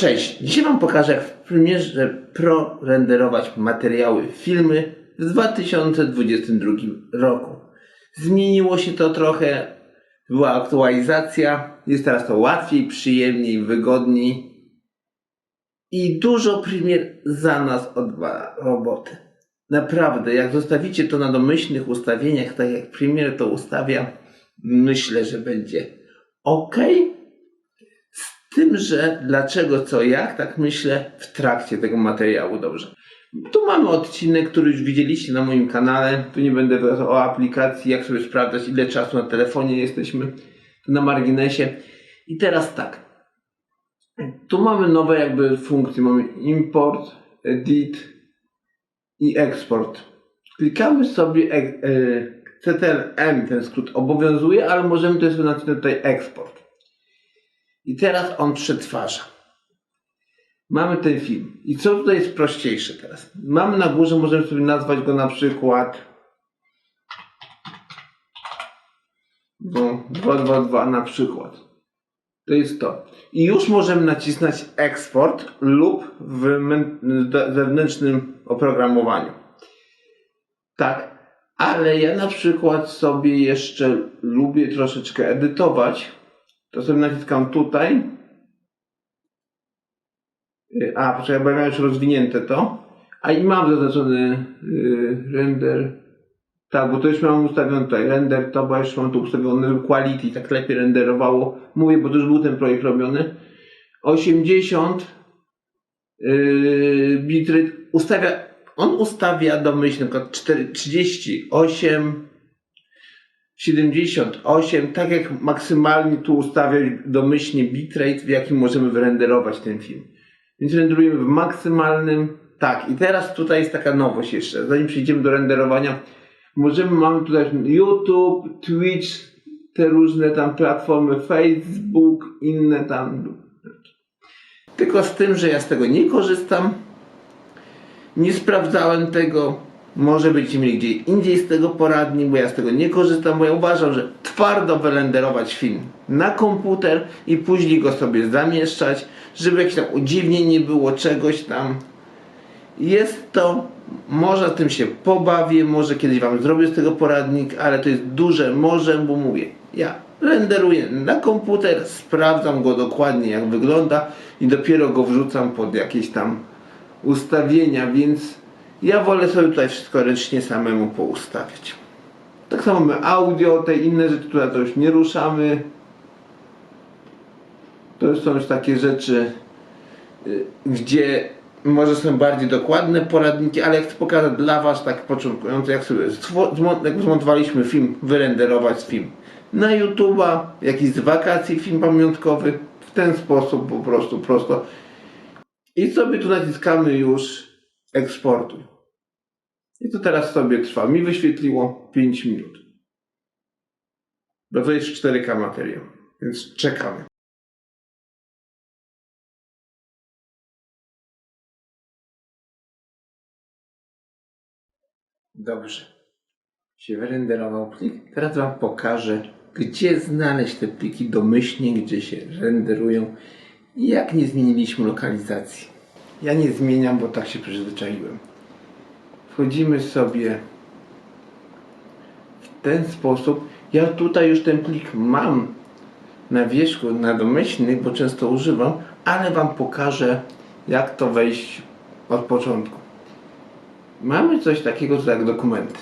Cześć! Dzisiaj Wam pokażę, jak w Premierze Pro renderować materiały, filmy w 2022 roku. Zmieniło się to trochę, była aktualizacja, jest teraz to łatwiej, przyjemniej, wygodniej i dużo Premier za nas odwala roboty. Naprawdę, jak zostawicie to na domyślnych ustawieniach, tak jak Premiere to ustawia, myślę, że będzie ok. Tym, że dlaczego, co, jak, tak myślę w trakcie tego materiału, dobrze. Tu mamy odcinek, który już widzieliście na moim kanale. Tu nie będę teraz o aplikacji, jak sobie sprawdzać, ile czasu na telefonie jesteśmy. Na marginesie. I teraz tak. Tu mamy nowe jakby funkcje. Mamy import, edit i export. Klikamy sobie e, e, CTRL-M, ten skrót obowiązuje, ale możemy też nacisnąć tutaj export. I teraz on przetwarza. Mamy ten film. I co tutaj jest prościejsze teraz? Mamy na górze, możemy sobie nazwać go na przykład no, 222 na przykład. To jest to. I już możemy nacisnąć eksport lub w zewnętrznym oprogramowaniu. Tak, ale ja na przykład sobie jeszcze lubię troszeczkę edytować. To sobie naciskam tutaj. Y, A, poczekaj, bo ja już rozwinięte to. A i mam zaznaczony y, render. Tak, bo to już mam ustawione tutaj. Render to, bo już mam tu ustawione żeby quality, tak lepiej renderowało. Mówię, bo to już był ten projekt robiony. 80 yy, bitrate ustawia, on ustawia domyślnie na przykład 4, 38 78, tak jak maksymalnie tu ustawia domyślnie bitrate, w jakim możemy wyrenderować ten film. Więc renderujemy w maksymalnym. Tak, i teraz tutaj jest taka nowość jeszcze. Zanim przejdziemy do renderowania, możemy, mamy tutaj YouTube, Twitch, te różne tam platformy, Facebook, inne tam. Tylko z tym, że ja z tego nie korzystam. Nie sprawdzałem tego. Może będziecie mieli gdzie indziej z tego poradni, bo ja z tego nie korzystam, bo ja uważam, że twardo wyrenderować film na komputer i później go sobie zamieszczać, żeby jakieś tam udziwnień nie było, czegoś tam. Jest to, może tym się pobawię, może kiedyś Wam zrobię z tego poradnik, ale to jest duże może, bo mówię, ja renderuję na komputer, sprawdzam go dokładnie jak wygląda i dopiero go wrzucam pod jakieś tam ustawienia, więc ja wolę sobie tutaj wszystko ręcznie samemu poustawiać. Tak samo mamy audio, te inne rzeczy tutaj to już nie ruszamy. To są już takie rzeczy, y, gdzie może są bardziej dokładne poradniki, ale jak chcę pokazać dla Was tak początkująco, jak sobie jak zmontowaliśmy film, wyrenderować film na YouTube'a, jakiś z wakacji film pamiątkowy, w ten sposób po prostu prosto. I sobie tu naciskamy już eksportuj. I to teraz sobie trwa. Mi wyświetliło 5 minut. Bo to jest 4K materiał, więc czekamy. Dobrze. Się wyrenderował plik. Teraz Wam pokażę, gdzie znaleźć te pliki domyślnie, gdzie się renderują i jak nie zmieniliśmy lokalizacji. Ja nie zmieniam, bo tak się przyzwyczaiłem. Wchodzimy sobie w ten sposób. Ja tutaj już ten plik mam na wierzchu, na domyślnych, bo często używam, ale Wam pokażę, jak to wejść od początku. Mamy coś takiego co jak dokumenty.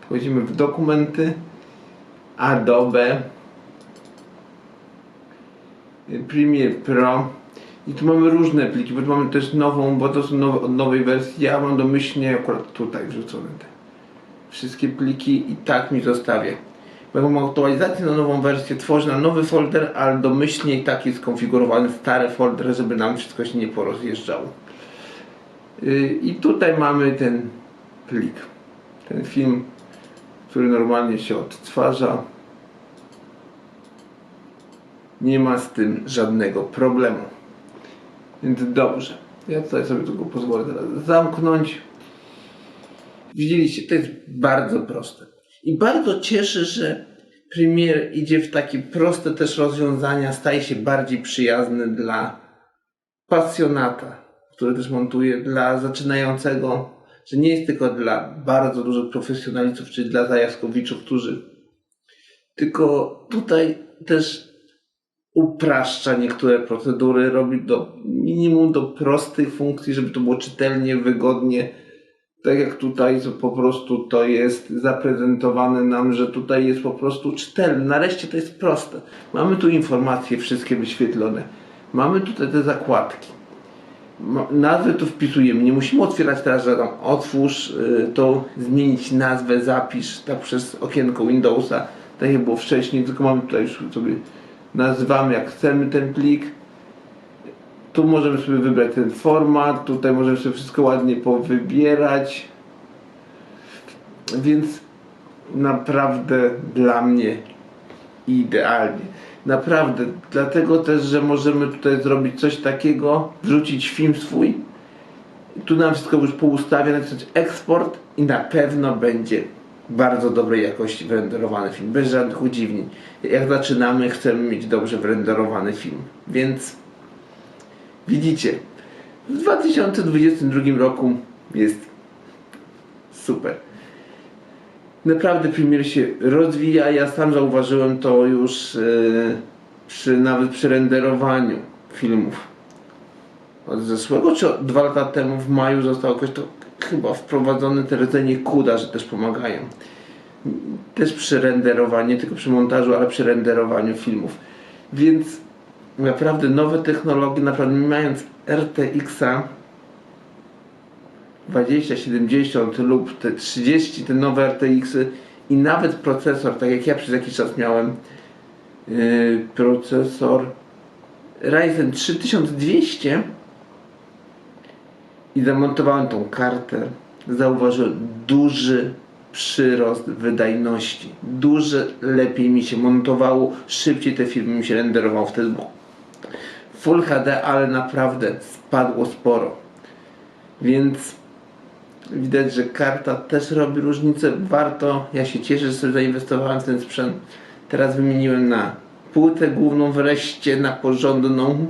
Wchodzimy w dokumenty, Adobe, Premiere Pro i tu mamy różne pliki, bo tu mamy też nową, bo to są nowe, od nowej wersji. Ja mam domyślnie akurat tutaj wrzucone te wszystkie pliki i tak mi zostawię. Bo jak mam aktualizację na nową wersję, tworzę na nowy folder, ale domyślnie i tak jest skonfigurowany stary folder, żeby nam wszystko się nie porozjeżdżało. Yy, I tutaj mamy ten plik. Ten film, który normalnie się odtwarza. Nie ma z tym żadnego problemu. Więc dobrze. Ja tutaj sobie tylko pozwolę teraz zamknąć. Widzieliście, to jest bardzo proste. I bardzo cieszę, że Premiere idzie w takie proste też rozwiązania, staje się bardziej przyjazny dla pasjonata, który też montuje dla zaczynającego, że nie jest tylko dla bardzo dużych profesjonalistów, czyli dla zajawkowiczów, którzy tylko tutaj też upraszcza niektóre procedury, robi do minimum do prostych funkcji, żeby to było czytelnie, wygodnie. Tak jak tutaj to po prostu to jest zaprezentowane nam, że tutaj jest po prostu czytelne. Nareszcie to jest proste. Mamy tu informacje wszystkie wyświetlone. Mamy tutaj te zakładki. Nazwę tu wpisujemy. Nie musimy otwierać teraz, że tam otwórz y, to, zmienić nazwę, zapisz tak przez okienko Windowsa, tak jak było wcześniej, tylko mamy tutaj już sobie nazywamy jak chcemy ten plik. Tu możemy sobie wybrać ten format, tutaj możemy sobie wszystko ładnie powybierać. Więc naprawdę dla mnie idealnie. Naprawdę, dlatego też, że możemy tutaj zrobić coś takiego, wrzucić film swój, tu nam wszystko już poustawię, nacisnąć eksport i na pewno będzie bardzo dobrej jakości wyrenderowany film, bez żadnych udziwnień. Jak zaczynamy, chcemy mieć dobrze wyrenderowany film, więc widzicie, w 2022 roku jest super. Naprawdę premier się rozwija. Ja sam zauważyłem to już e, przy, nawet przy renderowaniu filmów. Od zeszłego czy dwa lata temu w maju zostało jakoś to chyba wprowadzone te rdzenie CUDA, że też pomagają. Też przy renderowaniu, tylko przy montażu, ale przy renderowaniu filmów. Więc naprawdę nowe technologie, naprawdę mając RTX-a 2070 lub te 30, te nowe RTX-y i nawet procesor, tak jak ja przez jakiś czas miałem yy, procesor Ryzen 3200 i zamontowałem tą kartę, zauważyłem duży przyrost wydajności. Duże lepiej mi się montowało, szybciej te filmy mi się renderowało wtedy Full HD, ale naprawdę spadło sporo. Więc widać, że karta też robi różnicę. Warto, ja się cieszę, że sobie zainwestowałem w ten sprzęt. Teraz wymieniłem na płytę główną wreszcie, na porządną.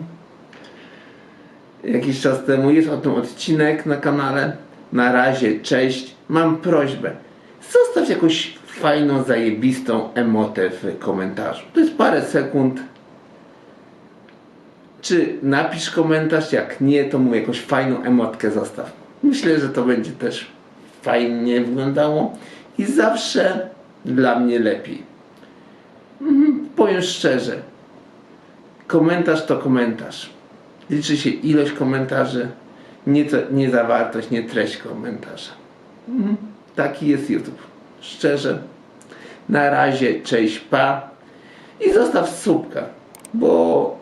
Jakiś czas temu jest o tym odcinek na kanale. Na razie, cześć. Mam prośbę. Zostaw jakąś fajną, zajebistą emotę w komentarzu. To jest parę sekund. Czy napisz komentarz, jak nie, to mu jakąś fajną emotkę zostaw. Myślę, że to będzie też fajnie wyglądało i zawsze dla mnie lepiej. Mhm, powiem szczerze, komentarz to komentarz. Liczy się ilość komentarzy, nie, to, nie zawartość, nie treść komentarza. Mhm, taki jest YouTube. Szczerze. Na razie, cześć, pa. I zostaw słupka, bo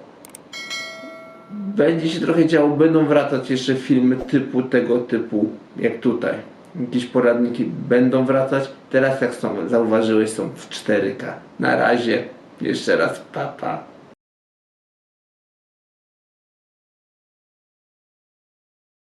będzie się trochę działo, będą wracać jeszcze filmy typu tego typu, jak tutaj. Jakieś poradniki będą wracać. Teraz jak są, zauważyłeś, są w 4K. Na razie, jeszcze raz, papa. Pa.